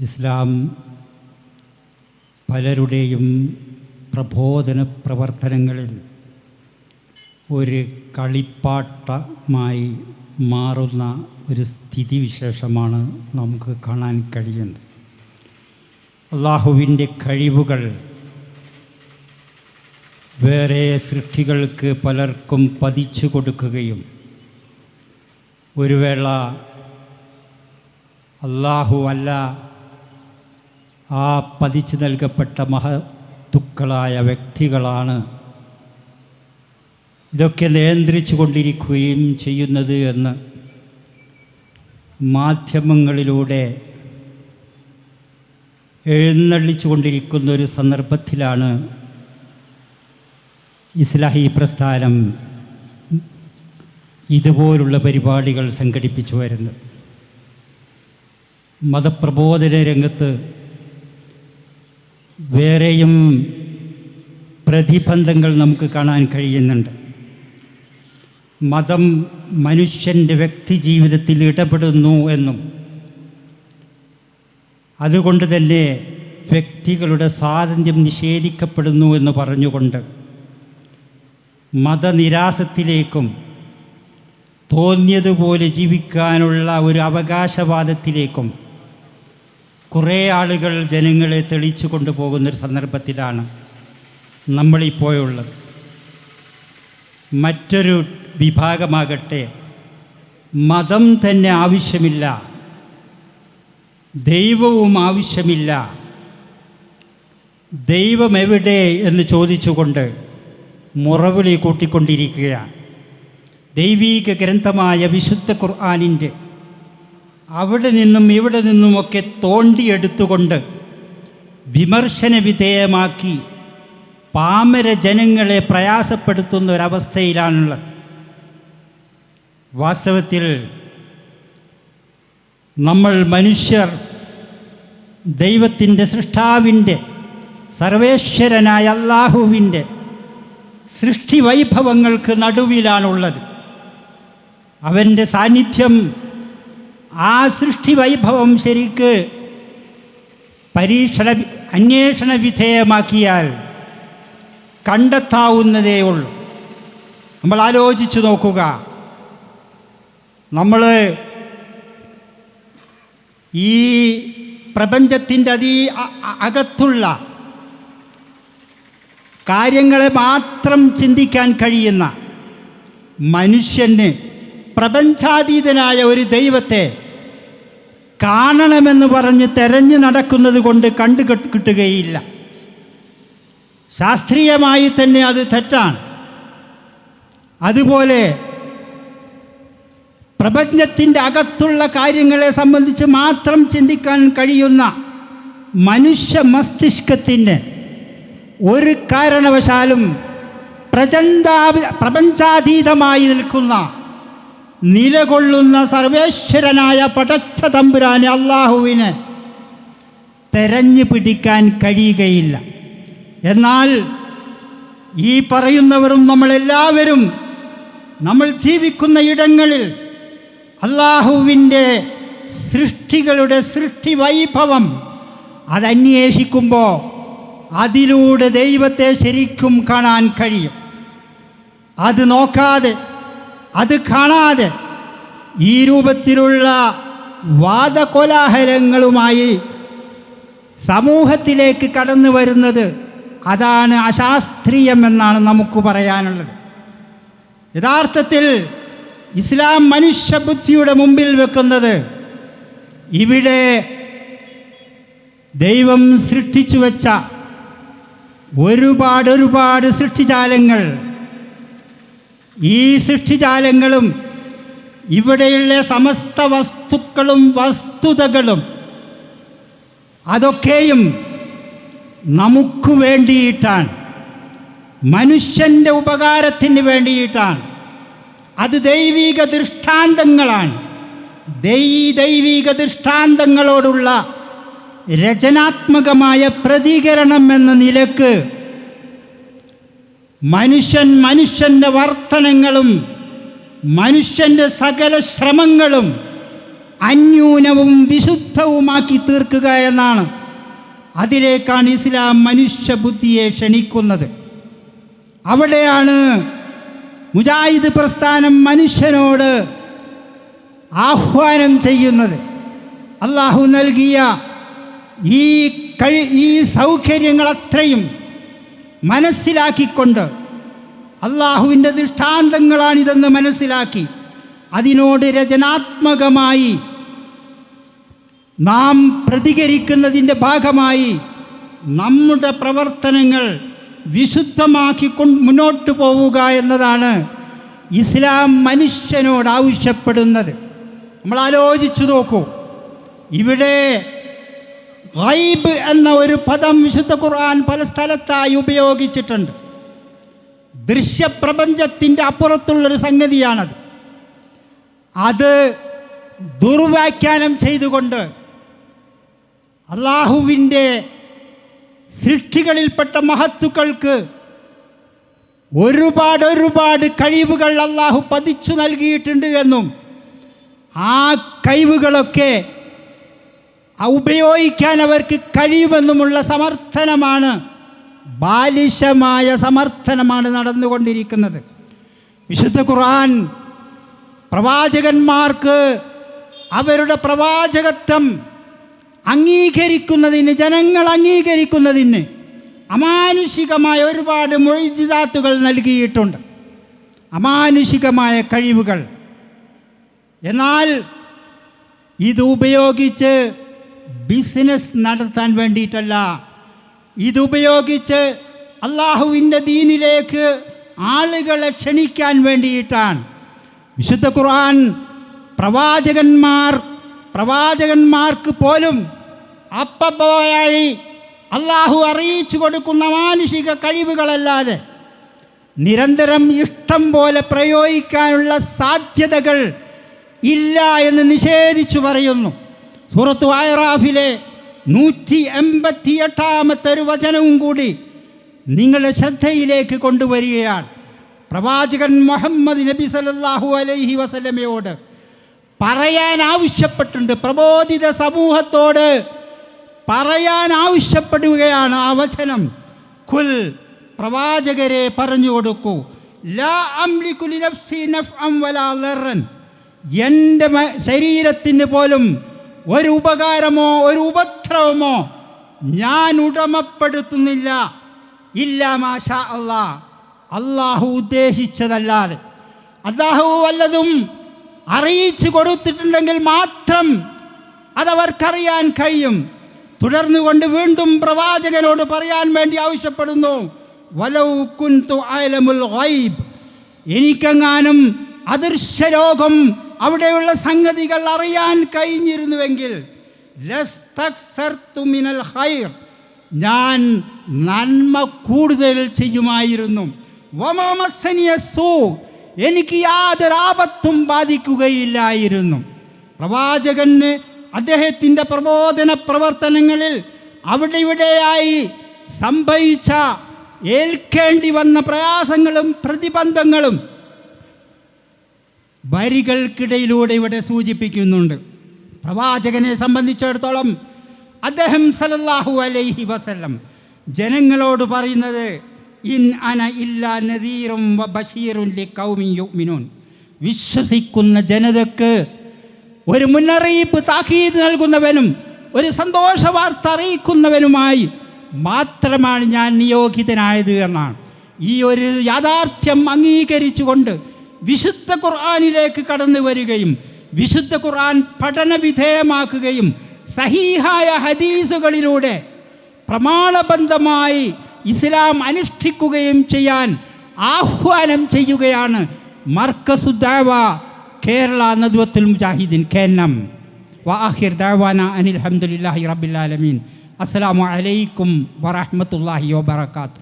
ഇസ്ലാം പലരുടെയും പ്രബോധന പ്രവർത്തനങ്ങളിൽ ഒരു കളിപ്പാട്ടമായി മാറുന്ന ഒരു സ്ഥിതിവിശേഷമാണ് നമുക്ക് കാണാൻ കഴിയുന്നത്. അള്ളാഹുവിന്റെ കഴിവുകൾ വേറെ സൃഷ്ടികൾക്ക് പലർക്കും പതിച്ചു കൊടുക്കുകയും ഒരു വേള അള്ളാഹു അല്ല ആ പതിച്ചു നൽകപ്പെട്ട മഹത്തുക്കളായ വ്യക്തികളാണ് ഇതൊക്കെ നിയന്ത്രിച്ചു കൊണ്ടിരിക്കുകയും ചെയ്യുന്നത് എന്ന് മാധ്യമങ്ങളിലൂടെ എഴുന്നള്ളിച്ചു കൊണ്ടിരിക്കുന്ന ഒരു സന്ദർഭത്തിലാണ് ഇസ്ലാഹി പ്രസ്ഥാനം ഇതുപോലുള്ള പരിപാടികൾ സംഘടിപ്പിച്ചു വരുന്നത്. മതപ്രബോധന രംഗത്ത് വേറെയും പ്രതിബന്ധങ്ങൾ നമുക്ക് കാണാൻ കഴിയുന്നുണ്ട്. മതം മനുഷ്യന്റെ വ്യക്തി ജീവിതത്തിൽ ഇടപെടുന്നു എന്നും അതുകൊണ്ട് തന്നെ വ്യക്തികളുടെ സ്വാതന്ത്ര്യം നിഷേധിക്കപ്പെടുന്നു എന്ന് പറഞ്ഞുകൊണ്ട് മതനിരാസത്തിലേക്കും തോന്നിയതുപോലെ ജീവിക്കാനുള്ള ഒരു അവകാശവാദത്തിലേക്കും കുറേ ആളുകൾ ജനങ്ങളെ തെളിച്ചു കൊണ്ടുപോകുന്നൊരു സന്ദർഭത്തിലാണ് നമ്മളിപ്പോഴുള്ളത് മറ്റൊരു വിഭാഗമാകട്ടെ മതം തന്നെ ആവശ്യമില്ല ദൈവവും ആവശ്യമില്ല ദൈവം എവിടെ എന്ന് ചോദിച്ചുകൊണ്ട് മുറവിളി കൂട്ടിക്കൊണ്ടിരിക്കുകയാണ്. ദൈവീക ഗ്രന്ഥമായ വിശുദ്ധ ഖുർആാനിന്റെ അവിടെ നിന്നും ഇവിടെ നിന്നുമൊക്കെ തോണ്ടിയെടുത്തുകൊണ്ട് വിമർശന വിധേയമാക്കി പാമര ജനങ്ങളെ പ്രയാസപ്പെടുത്തുന്ന ഒരവസ്ഥയിലാണുള്ളത്. വാസ്തവത്തിൽ നമ്മൾ മനുഷ്യർ ദൈവത്തിന്റെ സൃഷ്ടാവിന്റെ സർവേശ്വരനായ അള്ളാഹുവിന്റെ സൃഷ്ടി വൈഭവങ്ങൾക്ക് നടുവിലാണുള്ളത്. അവന്റെ സാന്നിധ്യം ആ സൃഷ്ടി വൈഭവം ശരിക്ക് പരീക്ഷണ അന്വേഷണ വിധേയമാക്കിയാൽ കണ്ടെത്താവുന്നതേ ഉള്ളൂ. നമ്മൾ ആലോചിച്ചു നോക്കുക. നമ്മൾ ഈ പ്രപഞ്ചത്തിന്റെ അതി അകത്തുള്ള കാര്യങ്ങളെ മാത്രം ചിന്തിക്കാൻ കഴിയുന്ന മനുഷ്യന് പ്രപഞ്ചാതീതനായ ഒരു ദൈവത്തെ കാണണമെന്ന് പറഞ്ഞ് തെരഞ്ഞു നടക്കുന്നത് കൊണ്ട് കണ്ടു കിട്ടുകയില്ല. ശാസ്ത്രീയമായി തന്നെ അത് തെറ്റാണ്. അതുപോലെ പ്രപഞ്ചത്തിന്റെ അകത്തുള്ള കാര്യങ്ങളെ സംബന്ധിച്ച് മാത്രം ചിന്തിക്കാൻ കഴിയുന്ന മനുഷ്യ മസ്തിഷ്കത്തിന് ഒരു കാരണവശാലും പ്രചന്താ പ്രപഞ്ചാതീതമായി നിൽക്കുന്ന നിലകൊള്ളുന്ന സർവേശ്വരനായ പടച്ച തമ്പുരാനെ അള്ളാഹുവിന് തെരഞ്ഞു പിടിക്കാൻ കഴിയുകയില്ല. എന്നാൽ ഈ പറയുന്നവരും നമ്മളെല്ലാവരും നമ്മൾ ജീവിക്കുന്ന ഇടങ്ങളിൽ അള്ളാഹുവിന്റെ സൃഷ്ടികളുടെ സൃഷ്ടി വൈഭവം അതന്വേഷിക്കുമ്പോൾ അതിലൂടെ ദൈവത്തെ ശരിക്കും കാണാൻ കഴിയും. അത് നോക്കാതെ അത് കാണാതെ ഈ രൂപത്തിലുള്ള വാദകോലാഹലങ്ങളുമായി സമൂഹത്തിലേക്ക് കടന്നു വരുന്നത് അതാണ് അശാസ്ത്രീയം എന്നാണ് നമുക്ക് പറയാനുള്ളത്. യഥാർത്ഥത്തിൽ ഇസ്ലാം മനുഷ്യബുദ്ധിയുടെ മുമ്പിൽ വെക്കുന്നത് ഇവിടെ ദൈവം സൃഷ്ടിച്ചു വച്ച ഒരുപാട് ഒരുപാട് സൃഷ്ടിജാലങ്ങൾ ഈ സൃഷ്ടിജാലങ്ങളും ഇവിടെയുള്ള സമസ്ത വസ്തുക്കളും വസ്തുതകളും അതൊക്കെയും നമുക്ക് വേണ്ടിയിട്ടാണ്. മനുഷ്യന്റെ ഉപകാരത്തിന് വേണ്ടിയിട്ടാണ്. അത് ദൈവിക ദൃഷ്ടാന്തങ്ങളാണ്. ദൈ ദൈവിക ദൃഷ്ടാന്തങ്ങളോടുള്ള രചനാത്മകമായ പ്രതികരണം എന്ന നിലയ്ക്ക് മനുഷ്യൻ മനുഷ്യന്റെ വർത്തനങ്ങളും മനുഷ്യന്റെ സകല ശ്രമങ്ങളും അന്യൂനവും വിശുദ്ധവുമാക്കി തീർക്കുക എന്നാണ് അതിലേക്കാണ് ഇസ്ലാം മനുഷ്യബുദ്ധിയെ ക്ഷണിക്കുന്നത്. അവിടെയാണ് മുജാഹിദ് പ്രസ്ഥാനം മനുഷ്യനോട് ആഹ്വാനം ചെയ്യുന്നത്. അള്ളാഹു നൽകിയ ഈ കഴി ഈ സൗകര്യങ്ങളത്രയും മനസ്സിലാക്കിക്കൊണ്ട് അള്ളാഹുവിന്റെ ദൃഷ്ടാന്തങ്ങളാണിതെന്ന് മനസ്സിലാക്കി അതിനോട് രചനാത്മകമായി നാം പ്രതികരിക്കുന്നതിന്റെ ഭാഗമായി നമ്മുടെ പ്രവർത്തനങ്ങൾ വിശുദ്ധമാക്കി മുന്നോട്ട് പോവുക എന്നതാണ് ഇസ്ലാം മനുഷ്യനോട് ആവശ്യപ്പെടുന്നത്. നമ്മൾ ആലോചിച്ചു നോക്കൂ. ഇവിടെ ഗൈബ് എന്ന ഒരു പദം വിശുദ്ധ ഖുർആൻ പല സ്ഥലത്തായി ഉപയോഗിച്ചിട്ടുണ്ട്. ദൃശ്യപ്രപഞ്ചത്തിന്റെ അപ്പുറത്തുള്ളൊരു സംഗതിയാണത്. അത് ദുർവ്യാഖ്യാനം ചെയ്തുകൊണ്ട് അള്ളാഹുവിന്റെ സൃഷ്ടികളിൽപ്പെട്ട മഹത്തുക്കൾക്ക് ഒരുപാട് ഒരുപാട് കഴിവുകൾ അള്ളാഹു പതിച്ചു നൽകിയിട്ടുണ്ട് എന്നും ആ കഴിവുകളൊക്കെ ഉപയോഗിക്കാൻ അവർക്ക് കഴിയുമെന്നുമുള്ള സമർത്ഥനമാണ് ബാലിശമായ സമർത്ഥനമാണ് നടന്നുകൊണ്ടിരിക്കുന്നത്. വിശുദ്ധ ഖുർആൻ പ്രവാചകന്മാർക്ക് അവരുടെ പ്രവാചകത്വം അംഗീകരിക്കുന്നതിന് ജനങ്ങൾ അംഗീകരിക്കുന്നതിന് അമാനുഷികമായ ഒരുപാട് മൊഴിജിതാത്തുകൾ നൽകിയിട്ടുണ്ട്. അമാനുഷികമായ കഴിവുകൾ. എന്നാൽ ഇത് ഉപയോഗിച്ച് ബിസിനസ് നടത്താൻ വേണ്ടിയിട്ടല്ല. ഇതുപയോഗിച്ച് അള്ളാഹുവിന്റെ ദീനിലേക്ക് ആളുകളെ ക്ഷണിക്കാൻ വേണ്ടിയിട്ടാണ്. വിശുദ്ധ ഖുർആൻ പ്രവാചകന്മാർ പ്രവാചകന്മാർക്ക് പോലും അപ്പപ്പോയായി അള്ളാഹു അറിയിച്ചു കൊടുക്കുന്ന മാനുഷിക കഴിവുകളല്ലാതെ നിരന്തരം ഇഷ്ടം പോലെ പ്രയോഗിക്കാനുള്ള സാധ്യതകൾ ഇല്ല എന്ന് നിഷേധിച്ചു പറയുന്നു. സൂറത്തു ആയറാഫിലെ നൂറ്റി എൺപത്തി എട്ടാമത്തെ ഒരു വചനവും കൂടി നിങ്ങളുടെ ശ്രദ്ധയിലേക്ക് കൊണ്ടുവരികയാണ്. പ്രവാചകൻ മുഹമ്മദ് നബി സല്ലല്ലാഹു അലൈഹി വസല്ലമയോട് പറയാൻ ആവശ്യപ്പെട്ടുണ്ട് പ്രബോധിത സമൂഹത്തോട് പറയാൻ ആവശ്യപ്പെടുകയാണ് ആ വചനം. കുൽ പ്രവാചകരെ പറഞ്ഞു കൊടുക്കൂ. ലാ അംലികു ലിനഫ്സി നഫ്അൻ വലാ ലറൻ എന്റെ ശരീരത്തിന് പോലും ഒരു ഉപകാരമോ ഒരു ഉപദ്രവമോ ഞാൻ ഉടമപ്പെടുത്തുന്നില്ല. ഇല്ല മാഷ അള്ളാ. അള്ളാഹു ഉദ്ദേശിച്ചതല്ലാതെ. അള്ളാഹു വല്ലതും അറിയിച്ചു കൊടുത്തിട്ടുണ്ടെങ്കിൽ മാത്രം അതവർക്കറിയാൻ കഴിയും. തുടർന്നുകൊണ്ട് വീണ്ടും പ്രവാചകനോട് പറയാൻ വേണ്ടി ആവശ്യപ്പെടുന്നു. വലൗ കുന്തു അലമുൽ ഗൈബ്. അവിടെയുള്ള സംഗതികൾ അറിയാൻ കഴിഞ്ഞിരുന്നുവെങ്കിൽ മിനൽ ഞാൻ നന്മ കൂടുതൽ ചെയ്യുമായിരുന്നു. എനിക്ക് യാതൊരു ആപത്തും ബാധിക്കുകയില്ലായിരുന്നു. പ്രവാചകന് അദ്ദേഹത്തിന്റെ പ്രബോധന പ്രവർത്തനങ്ങളിൽ അവിടെ ഇവിടെയായി സംഭവിച്ച ഏൽക്കേണ്ടി വന്ന പ്രയാസങ്ങളും പ്രതിബന്ധങ്ങളും വരികൾക്കിടയിലൂടെ ഇവിടെ സൂചിപ്പിക്കുന്നുണ്ട്. പ്രവാചകനെ സംബന്ധിച്ചിടത്തോളം അദ്ദേഹം സലല്ലാഹു അലൈഹി വസല്ലം ജനങ്ങളോട് പറയുന്നത് ഇൻ അന ഇല്ല നദീറും വിശ്വസിക്കുന്ന ജനതക്ക് ഒരു മുന്നറിയിപ്പ് താക്കീത് നൽകുന്നവനും ഒരു സന്തോഷ വാർത്ത അറിയിക്കുന്നവനുമായി മാത്രമാണ് ഞാൻ നിയോഗിതനായത് എന്നാണ്. ഈ ഒരു യാഥാർത്ഥ്യം അംഗീകരിച്ചുകൊണ്ട് വിശുദ്ധ ഖുർആാനിലേക്ക് കടന്നു വരികയും വിശുദ്ധ ഖുർആൻ പഠന വിധേയമാക്കുകയും സഹീഹായ ഹദീസുകളിലൂടെ പ്രമാണബന്ധമായി ഇസ്ലാം അനുഷ്ഠിക്കുകയും ചെയ്യാൻ ആഹ്വാനം ചെയ്യുകയാണ് മർക്കസുദ്ദാവ കേരള നദ്വത്തുൽ മുജാഹിദീൻ കേന്നം. വാഹിർ ദാവാന അനിൽ അഹമ്മദില്ലാഹി റബ്ബിൽ അസ്സാം വലൈക്കും അലൈക്കും വാത്തു